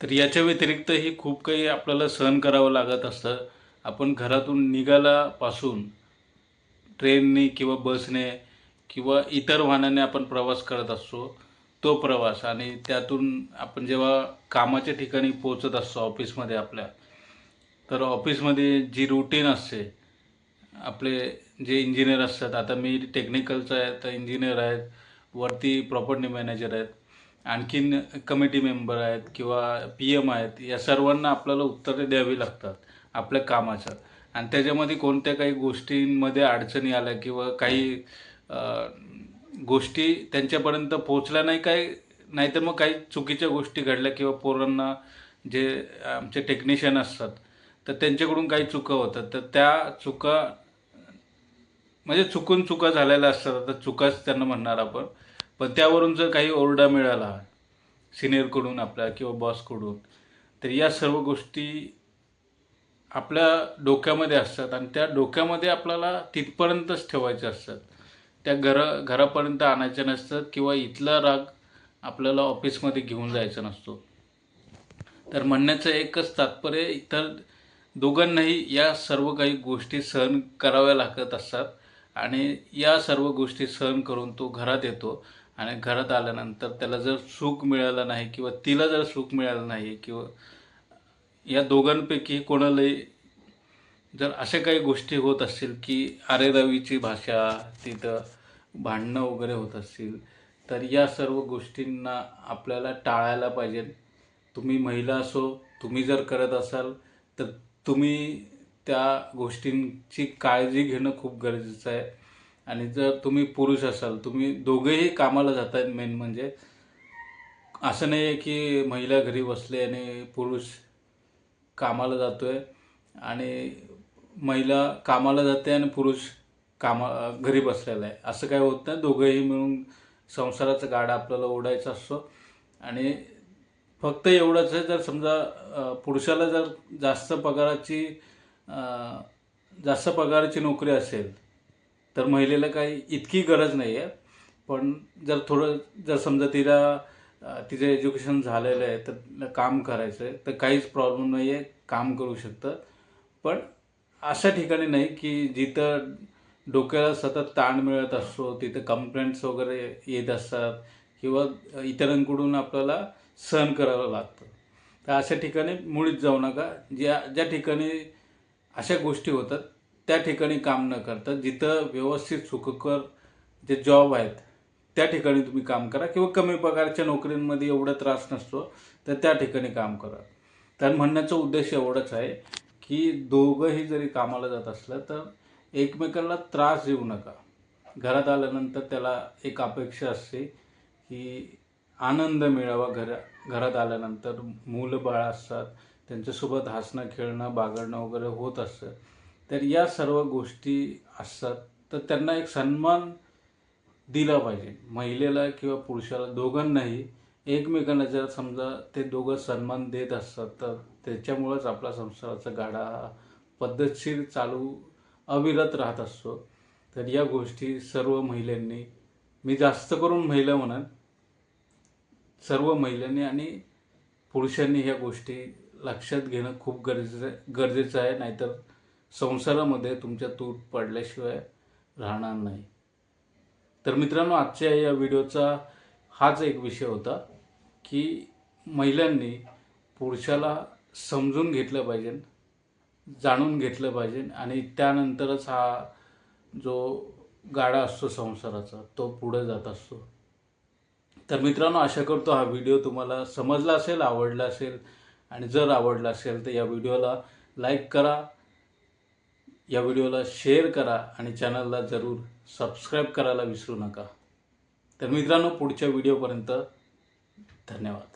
तर याच्या व्यतिरिक्तही खूप काही आपल्याला सहन करावं लागत असतं. आपण घरातून निघाल्यापासून ट्रेनने किंवा बसने किंवा इतर वाहनाने आपण प्रवास करत असतो. तो प्रवास आणि त्यातून आपण जेव्हा कामाच्या ठिकाणी पोचत असतो ऑफिसमध्ये आपल्या तर ऑफिसमध्ये जी रुटीन असते आपले जे इंजिनियर असतात आता मी टेक्निकलचा आहे तर इंजिनियर आहेत वरती प्रॉपर्टी मॅनेजर आहेत. आणखीन कमिटी मेंबर आहेत किंवा पी एम आहेत या सर्वांना आपल्याला उत्तरे द्यावी लागतात आपल्या कामाचं आणि त्याच्यामध्ये कोणत्या काही गोष्टींमध्ये अडचणी आल्या किंवा काही गोष्टी त्यांच्यापर्यंत पोचल्या नाही काही नाहीतर मग काही चुकीच्या गोष्टी घडल्या किंवा पोरांना जे आमचे टेक्निशियन असतात तर त्यांच्याकडून काही चुका होतात. तर त्या चुका म्हणजे चुकून चुका झालेल्या असतात. आता चुकाच त्यांना म्हणणार आपण. पण त्यावरून जर काही ओरडा मिळाला सिनियरकडून आपल्या किंवा बॉसकडून तर या सर्व गोष्टी आपल्या डोक्यामध्ये असतात आणि त्या डोक्यामध्ये आपल्याला तिथपर्यंतच ठेवायच्या असतात. त्या घरा घरापर्यंत आणायच्या नसतात किंवा इथला राग आपल्याला ऑफिसमध्ये घेऊन जायचा नसतो. तर म्हणण्याचं एकच तात्पर्य इतर दोघांनाही या सर्व काही गोष्टी सहन कराव्या लागत असतात आणि या सर्व गोष्टी सहन करून तो घरात येतो. आणि घरात आल्यानंतर त्याला जर सुख मिळालं नाही किंवा तिला जर सुख मिळालं नाही किंवा या दोघांपैकी कोणालाही जर अशा काही गोष्टी होत असतील की अरेरावीची भाषा तिथं भांडणं वगैरे होत असतील तर या सर्व गोष्टींना आपल्याला टाळायला पाहिजे. तुम्ही महिला असो तुम्ही जर करत असाल तर तुम्ही त्या गोष्टींची काळजी घेणं खूप गरजेचं आहे. आणि जर तुम्ही पुरुष असाल तुम्ही दोघेही कामाला जात आहेत मेन म्हणजे. असं नाही आहे की महिला घरी बसले आणि पुरुष कामाला जातो आहे आणि महिला कामाला जाते आणि पुरुष कामा घरी बसलेला आहे. असं काय होत नाही. दोघंही मिळून संसाराचा गाडा आपल्याला ओढायचा असतो. आणि फक्त एवढंच आहे जर समजा पुरुषाला जर जास्त पगाराची जास्त पगाराची नोकरी असेल तर महिलेला काही इतकी गरज नाही आहे पण जर थोडं जर समजा तिला तिचं एज्युकेशन झालेलं आहे तर काम करायचं आहे तर काहीच प्रॉब्लेम नाही आहे काम करू शकतं. पण अशा ठिकाणी नाही की जिथं डोक्याला सतत ताण मिळत असतो तिथं कंप्लेंट्स वगैरे येत असतात किंवा इतरांकडून आपल्याला सहन करावं लागतं. तर अशा ठिकाणी मुळीच जाऊ नका. ज्या ज्या ठिकाणी अशा गोष्टी होतात त्या ठिकाणी काम न करता जिथं व्यवस्थित सुखकर जे जॉब आहेत त्या ठिकाणी तुम्ही काम करा किंवा कमी पगारच्या नोकरींमध्ये एवढा त्रास नसतो तर त्या ठिकाणी काम करा. तर म्हणण्याचा उद्देश एवढाच आहे की दोघंही जरी कामाला जात असलं तर एकमेकाला त्रास देऊ नका. घरात आल्यानंतर त्याला एक अपेक्षा असते की आनंद मिळावा घरा घरात आल्यानंतर मुलं बाळ असतात त्यांच्यासोबत हसणं खेळणं बागडणं वगैरे होत असतं. तर या सर्व गोष्टी असतात. तर त्यांना एक सन्मान दिला पाहिजे. महिलेला किंवा पुरुषाला दोघांनाही. एकमेकांना जर समजा ते दोघं सन्मान देत असतात तर त्याच्यामुळंच आपला संसाराचा गाडा हा पद्धतशीर चालू अविरत राहत असतो. तर या गोष्टी सर्व महिलांनी मी जास्त करून महिला म्हणेन सर्व महिलांनी आणि पुरुषांनी ह्या गोष्टी लक्षात घेणं खूप गरजेचं गरजेचं आहे नाहीतर संसारामध्ये तुमच्या तूट पडल्याशिवाय राहणार नाही. तर मित्रांनो आजच्या या व्हिडिओचा हाच एक विषय होता की महिलांनी पुरुषाला समजून घेतलं पाहिजे जाणून घेतलं पाहिजे आणि त्यानंतरच हा जो गाडा असतो संसाराचा तो पुढे जात असतो. तर मित्रांनो आशा करतो हा व्हिडिओ तुम्हाला समजला असेल आवडला असेल आणि जर आवडला असेल तर या व्हिडिओला लाईक करा या व्हिडिओला शेअर करा आणि चॅनलला जरूर सबस्क्राईब करायला विसरू नका. तर मित्रांनो पुढच्या व्हिडिओपर्यंत धन्यवाद.